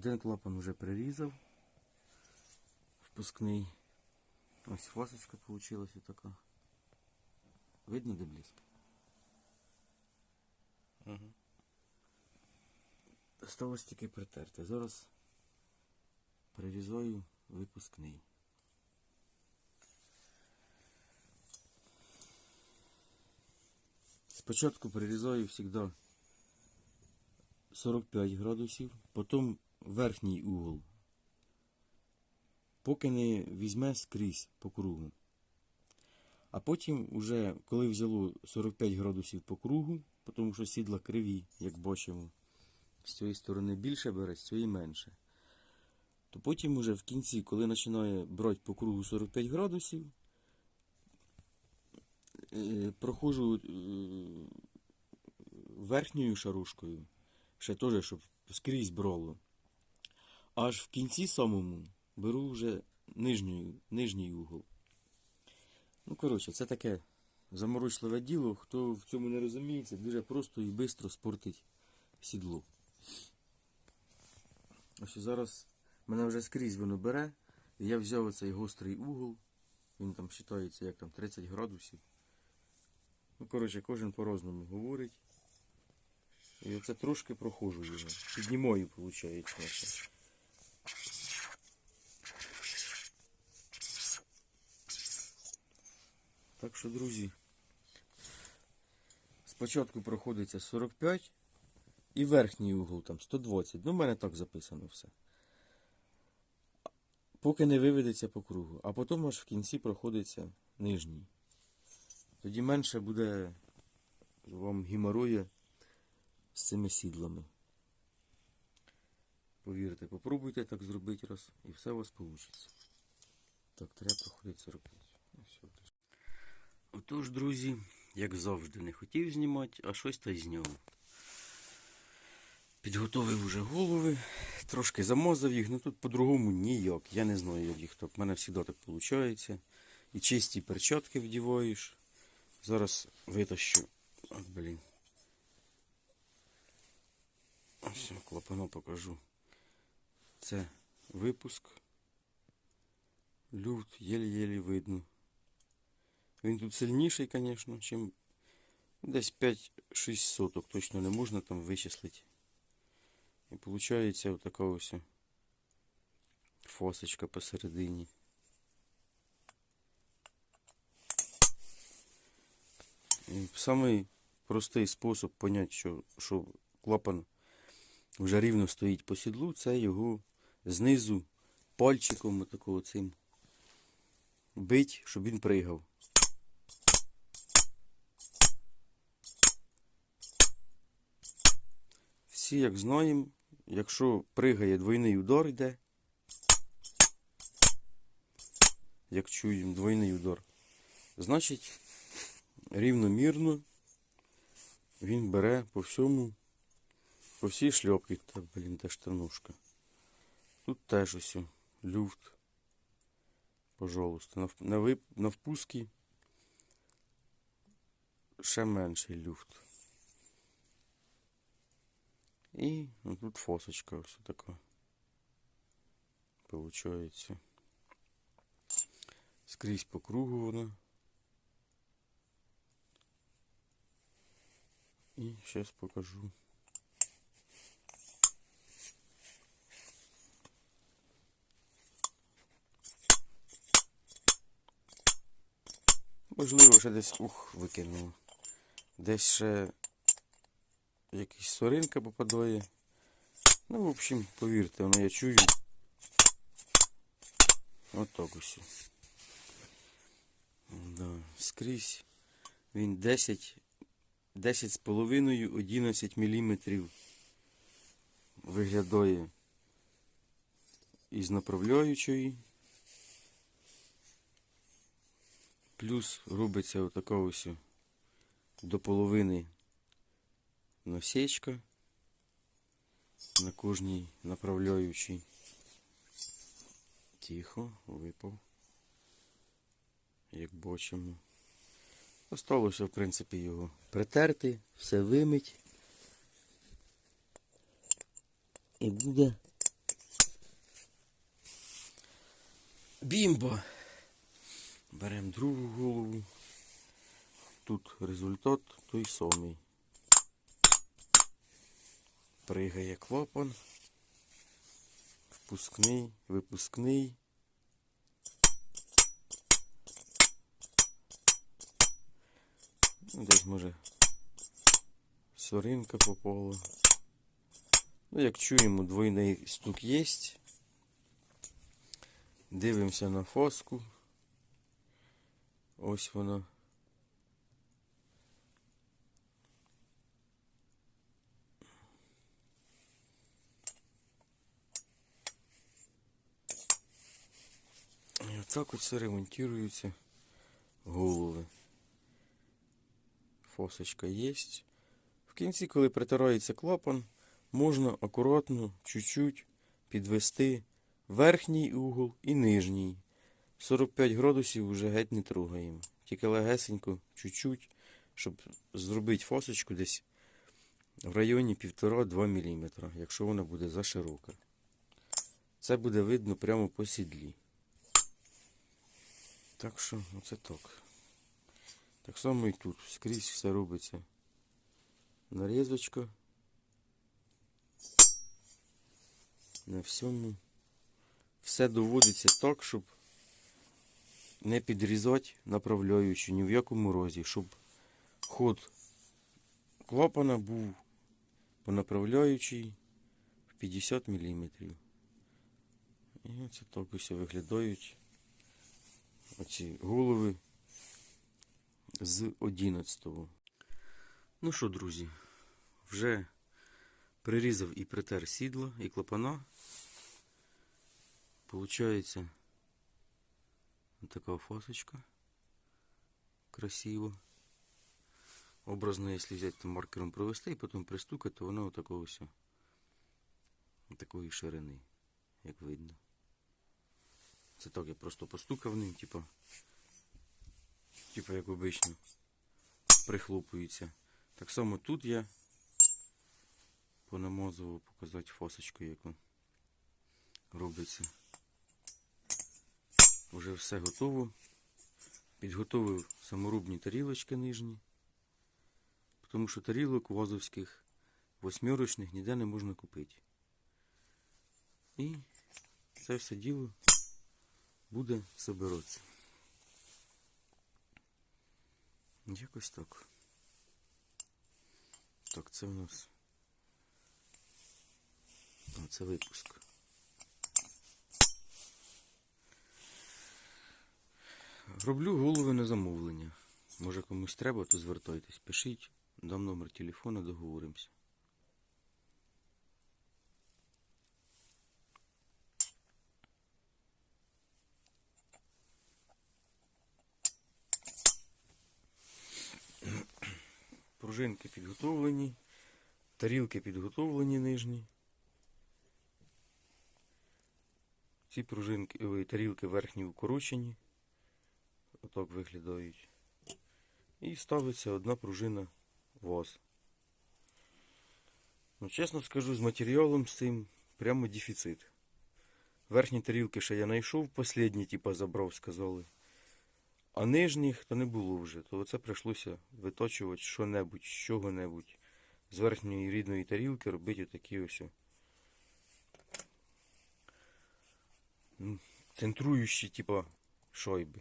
Один клапан вже прирізав. Впускний. Ось фасочка вийшла така. Видно де близько? Угу. Осталось тільки притерти. Зараз прирізаю випускний. Спочатку прирізаю завжди 45 градусів, потім верхній угол. Поки не візьме скрізь по кругу. А потім, уже, коли взяло 45 градусів по кругу, тому що сідла криві, як бачимо, з цієї сторони більше бере, з цієї менше. То потім уже в кінці, коли починає брати по кругу 45 градусів, е, проходжу е, верхньою шарушкою, ще теж, щоб скрізь брало. Аж в кінці самому беру вже нижньою, нижній угол. Ну, коротше, це таке заморочливе діло. Хто в цьому не розуміється, дуже просто і швидко спортить сідло. Ось зараз мене вже скрізь воно бере. І я взяв оцей гострий угол. Він там вважається як там 30 градусів. Ну, коротше, кожен по-розному говорить. І оце трошки проходжу його. Піднімаю, виходить. Так що, друзі, спочатку проходиться 45 і верхній угол там 120. Ну, в мене так записано все. Поки не виведеться по кругу, а потім аж в кінці проходиться нижній. Тоді менше буде вам геморроя з цими сідлами. Повірте, попробуйте так зробити раз, і все у вас вийде. Так, треба проходити 45. Ну, Отож, друзі, як завжди, не хотів знімати, а щось та й зняв. Підготовив уже голови, трошки замазав їх, ну тут по-другому ніяк. Я не знаю, як їх так. У мене завжди так виходить. І чисті перчатки вдіваєш. Зараз витащу. От, блін. Ось клапано покажу. Це випуск. Люфт єлі-єлі видно. Він тут сильніший, звісно, чим десь 5-6 соток. Точно не можна там вичислити. І виходить отака ось фосочка посередині. І самий простий спосіб поняти, що, що клапан вже рівно стоїть по сідлу, це його знизу пальчиком отакого цим бить, щоб він пригав. Всі, як знаємо, якщо пригає двойний удар йде, як чуємо двойний удар, значить рівномірно він бере по всьому, по всій шльопці. Та, блін, та штанушка. Тут теж ось люфт. Пожалуйста, на, в- на, вип, на впускі ще менший люфт. І ну, тут фосочка ось така. Получається. Скрізь по кругу вона. І зараз покажу. Можливо, ще десь ух, викинуло. Десь ще якась соринка попадає. Ну, в общем, повірте, воно я чую. Отак ось. Да, скрізь він 10, 10 з половиною 11 міліметрів виглядає із направляючої. Плюс робиться отака ось до половини насечка на кожній направляючій. Тихо, випав, як бачимо. Осталося, в принципі, його притерти, все вимить. І буде бімбо! Беремо другу голову. Тут результат той самий. Пригає клапан. Впускний, випускний. Ну, Десь може соринка попала. Ну, як чуємо, двойний стук є. Дивимося на фоску. Ось вона. І отак от все ремонтуються голови. Фосочка є. В кінці, коли притирається клапан, можна акуратно, чуть-чуть підвести верхній угол і нижній. 45 градусів вже геть не трогаємо. Тільки легесенько, чуть-чуть, щоб зробити фосочку десь в районі 1,5-2 мм, якщо вона буде заширока. Це буде видно прямо по сідлі. Так що, оце так. Так само і тут. Скрізь все робиться. Нарізочка. На всьому. Все доводиться так, щоб не підрізати направляючи ні в якому разі, щоб ход клапана був по направляючій в 50 мм. І оце так ось виглядають оці голови з 11-го. Ну що, друзі, вже прирізав і притер сідла і клапана. Получається така фасочка. Красиво. Образно, якщо взяти там маркером провести і потім пристукати, то воно отакого все. Такої ширини, як видно. Це так я просто постукав ним, типа, типа як обично, прихлопується. Так само тут я понамазував показати фасочку, як робиться. Вже все готово. Підготовив саморубні тарілочки нижні. Тому що тарілок вазовських восьмерочних ніде не можна купити. І це все діло буде собиратися. Якось так. Так, це у нас. А, це випуск. Роблю голови на замовлення. Може комусь треба, то звертайтесь. Пишіть, дам номер телефона, договоримося. Пружинки підготовлені, тарілки підготовлені нижні. Ці пружинки, ой, тарілки верхні укорочені. Отак виглядають. І ставиться одна пружина ваз. Ну, чесно скажу, з матеріалом з цим прямо дефіцит. Верхні тарілки ще я знайшов, последні, типа забрав, сказали. А нижніх то не було вже, то оце прийшлося виточувати що-небудь, з чого-небудь. З верхньої рідної тарілки робити отакі ось. Центруючі, типа, шойби.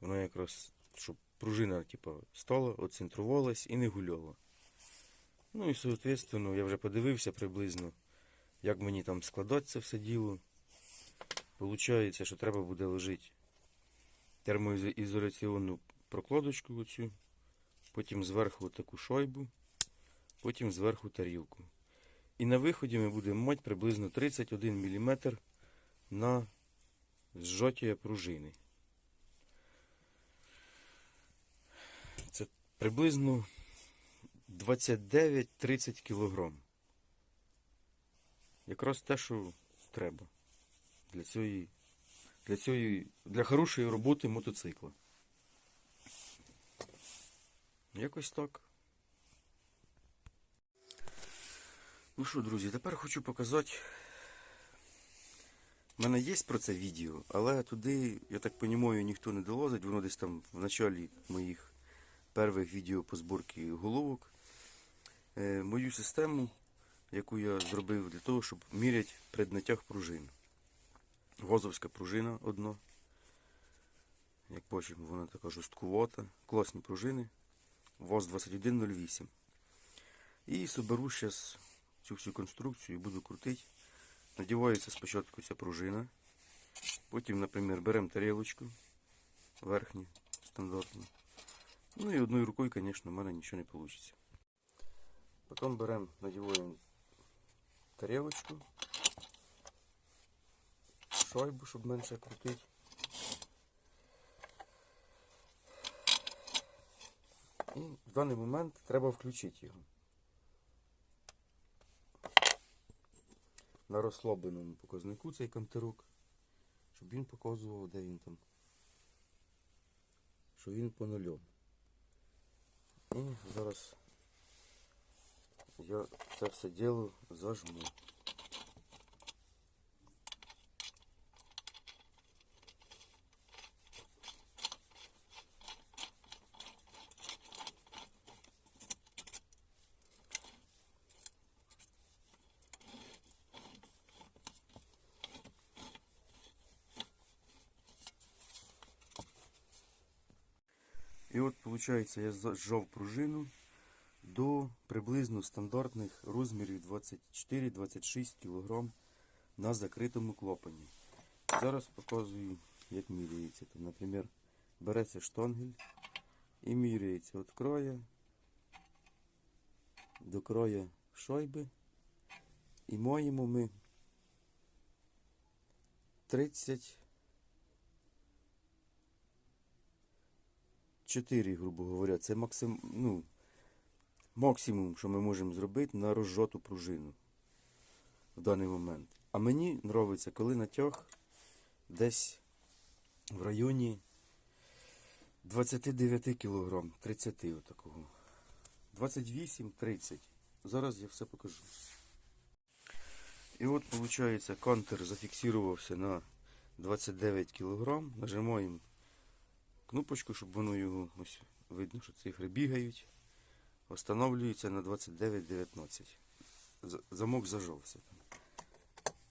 Воно якраз, щоб пружина, типа, стала, оцентрувалась і не гуляла. Ну і, соответственно, я вже подивився приблизно, як мені там складати все діло. Получається, що треба буде ложити термоізоляційну прокладочку оцю, потім зверху таку шойбу, потім зверху тарілку. І на виході ми будемо мати приблизно 31 мм на зжаття пружини. Це приблизно 29-30 кг. Якраз те, що треба для цієї для цієї, для хорошої роботи мотоцикла. Якось так. Ну що, друзі, тепер хочу показати У мене є про це відео, але туди, я так розумію, ніхто не долазить. Воно десь там в началі моїх перших відео по зборці головок. Е, мою систему, яку я зробив для того, щоб міряти преднатяг пружин. Гозовська пружина одна. Як бачимо, вона така жорсткувата. Класні пружини. ВОЗ 2108. І соберу зараз цю всю конструкцію і буду крутити. Надівається спочатку ця пружина. Потім, наприклад, беремо тарілочку верхню, стандартну. Ну і одною рукою, звісно, в мене нічого не вийде. Потім беремо, надіваємо тарілочку, шайбу, щоб менше крутити. І в даний момент треба включити його. На розслабленому показнику цей кантерок, щоб він показував, де він там. Що він по нульом. І зараз я це все діло зажму. І от, виходить, я зажав пружину до приблизно стандартних розмірів 24-26 кг на закритому клапані. Зараз показую, як міряється. Там, наприклад, береться штангель і міряється від краю до краю шайби. І маємо ми 30 4, грубо говоря, це максим, ну, максимум, що ми можемо зробити на розжоту пружину в даний момент. А мені подобається, коли натяг десь в районі 29 кг, 30 отакого. 28-30. Зараз я все покажу. І от, виходить, кантер зафіксувався на 29 кг. Нажимаємо кнопочку, щоб воно його ось видно, що цифри бігають. Встановлюється на 29.19. З- Замок зажався. там.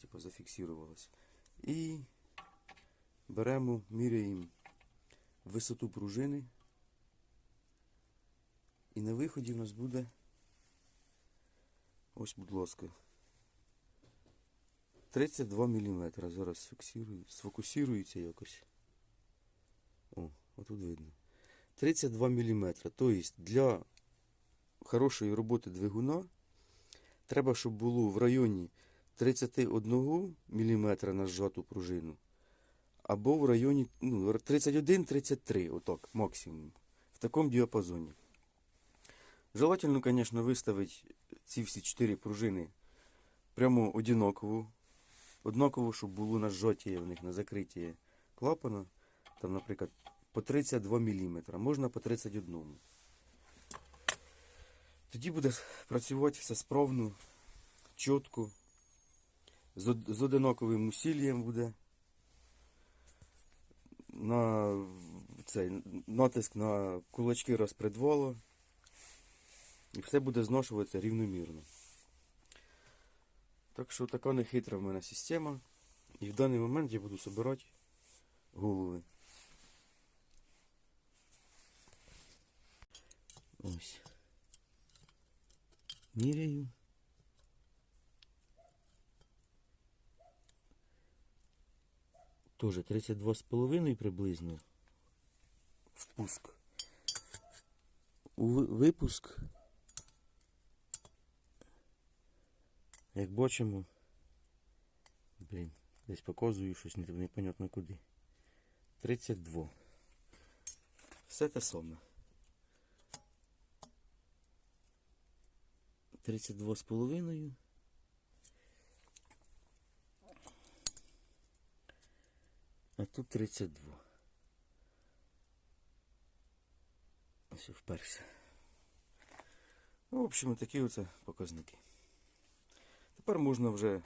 Типу зафіксувалося. І беремо, міряємо висоту пружини. І на виході в нас буде ось, будь ласка, 32 мм. Зараз фіксирую, сфокусується якось. О, отут видно. 32 мм. Тобто для хорошої роботи двигуна треба, щоб було в районі 31 мм на зжату пружину. Або в районі ну, 31-33, отак, максимум. В такому діапазоні. Желательно, звісно, виставити ці всі 4 пружини прямо одинаково. Однаково, щоб було на зжаті в них на закритті клапана. Там, наприклад, по 32 мм, можна по 31. Тоді буде працювати все справно, чітко, з од- з одинаковим усіллям буде. На цей натиск на кулачки розпредвала. І все буде зношуватися рівномірно. Так що така нехитра в мене система. І в даний момент я буду збирати голови. Ось. Міряю. Тоже 32,5 приблизно. Впуск. У випуск. Як бачимо. Блін, десь показую щось не- непонятно куди. 32. Все те саме. 32 з половиною. А тут 32. Ось вперся. Ну, в общем, такі оце показники. Тепер можна вже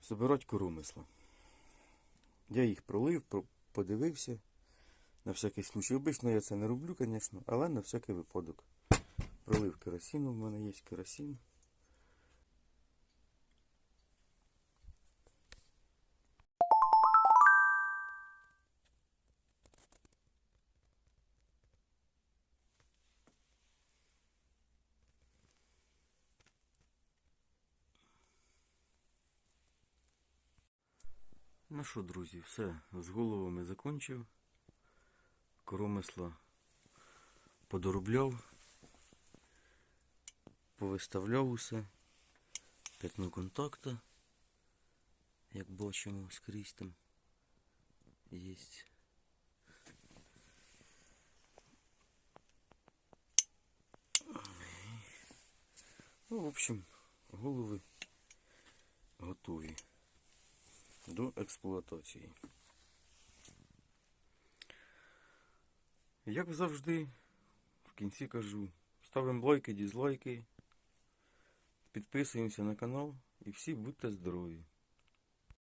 Собирать коромисла. Я їх пролив, подивився. На всякий случай. Обично я це не роблю, звісно, але на всякий випадок. Пролив керосину, в мене є керосин. Ну що, друзі, все, з головами закончив. Коромисла подоробляв, повиставляв усе. П'ятно контакта, як бачимо, скрізь там є. Ну, в общем, голови готові до експлуатації. Як завжди, в кінці кажу, ставимо лайки, дізлайки, підписуємося на канал і всі будьте здорові!